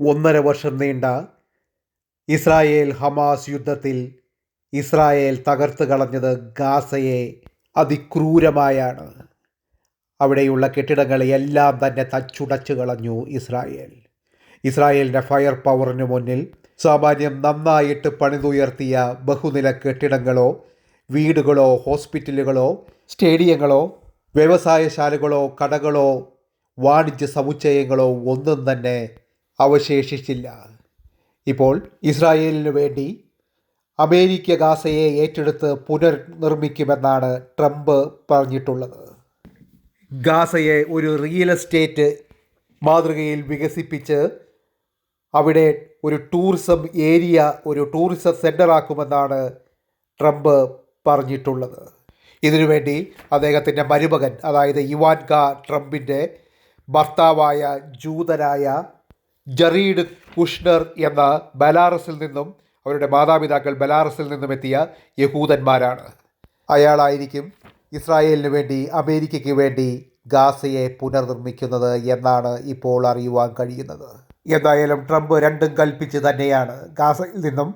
ഒന്നര വർഷം നീണ്ട ഇസ്രായേൽ ഹമാസ് യുദ്ധത്തിൽ ഇസ്രായേൽ തകർത്ത് കളഞ്ഞത് ഗാസയെ അതിക്രൂരമായാണ്. അവിടെയുള്ള കെട്ടിടങ്ങളെയെല്ലാം തന്നെ തച്ചുടച്ചു കളഞ്ഞു ഇസ്രായേൽ. ഇസ്രായേലിന്റെ ഫയർ പവറിന് മുന്നിൽ സാമാന്യം നന്നായിട്ട് പണിതുയർത്തിയ ബഹുനില കെട്ടിടങ്ങളോ വീടുകളോ ഹോസ്പിറ്റലുകളോ സ്റ്റേഡിയങ്ങളോ വ്യവസായശാലകളോ കടകളോ വാണിജ്യ സമുച്ചയങ്ങളോ ഒന്നും തന്നെ അവശേഷിച്ചില്ല. ഇപ്പോൾ ഇസ്രായേലിന് വേണ്ടി അമേരിക്ക ഗാസയെ ഏറ്റെടുത്ത് പുനർനിർമ്മിക്കുമെന്നാണ് ട്രംപ് പറഞ്ഞിട്ടുള്ളത്. ഗാസയെ ഒരു റിയൽ എസ്റ്റേറ്റ് മാതൃകയിൽ വികസിപ്പിച്ച് അവിടെ ഒരു ടൂറിസം ഏരിയ ഒരു ടൂറിസം സെന്ററാക്കുമെന്നാണ് ട്രംപ് പറഞ്ഞിട്ടുള്ളത്. ഇതിനുവേണ്ടി അദ്ദേഹത്തിന്റെ മരുമകൻ അതായത് ഇവാൻക ട്രംപിന്റെ ഭർത്താവായ ജൂതനായ ജറീഡ് കുഷ്ണർ എന്ന ബലാറസിൽ നിന്നും അവരുടെ മാതാപിതാക്കൾ ബലാറസിൽ നിന്നും എത്തിയ യഹൂദന്മാരാണ്. അയാളായിരിക്കും ഇസ്രായേലിന് വേണ്ടി അമേരിക്കയ്ക്ക് വേണ്ടി ഗാസയെ പുനർനിർമ്മിക്കുന്നത് എന്നാണ് ഇപ്പോൾ അറിയുവാൻ കഴിയുന്നത്. എന്തായാലും ട്രംപ് രണ്ടും കൽപ്പിച്ച് തന്നെയാണ് ഗാസയിൽ നിന്നും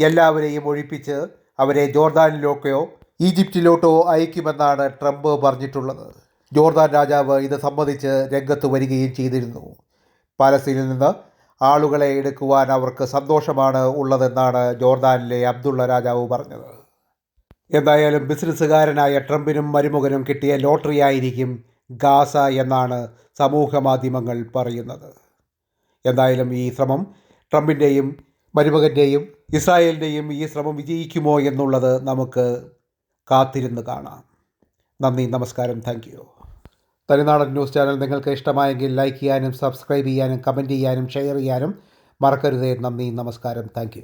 എല്ലാവരെയും ഒഴിപ്പിച്ച് അവരെ ജോർദാനിലോട്ടോ ഈജിപ്തിലോട്ടോ അയക്കുമെന്നാണ് ട്രംപ് പറഞ്ഞിട്ടുള്ളത്. ജോർദാൻ രാജാവ് ഇത് സംബന്ധിച്ച് രംഗത്ത് വരികയും ചെയ്തിരുന്നു. പാലസ്തീനിൽ നിന്ന് ആളുകളെ എടുക്കുവാൻ അവർക്ക് സന്തോഷമാണ് ഉള്ളതെന്നാണ് ജോർദാനിലെ അബ്ദുള്ള രാജാവ് പറഞ്ഞത്. എന്തായാലും ബിസിനസ്സുകാരനായ ട്രംപിനും മരുമകനും കിട്ടിയ ലോട്ടറി ആയിരിക്കും ഗാസ എന്നാണ് സമൂഹ മാധ്യമങ്ങൾ പറയുന്നത്. എന്തായാലും ഈ ശ്രമം ട്രംപിന്റെയും മരുമകന്റെയും ഇസ്രായേലിന്റെയും ഈ ശ്രമം വിജയിക്കുമോ എന്നുള്ളത് നമുക്ക് കാത്തിരുന്ന് കാണാം. നന്ദി നമസ്കാരം. താങ്ക് തനിനാടൻ ന്യൂസ് ചാനൽ നിങ്ങൾക്ക് ഇഷ്ടമായെങ്കിൽ ലൈക്ക് ചെയ്യാനും സബ്സ്ക്രൈബ് ചെയ്യാനും കമന്റ് ചെയ്യാനും ഷെയർ ചെയ്യാനും മറക്കരുതേ. നന്ദി നമസ്കാരം. താങ്ക്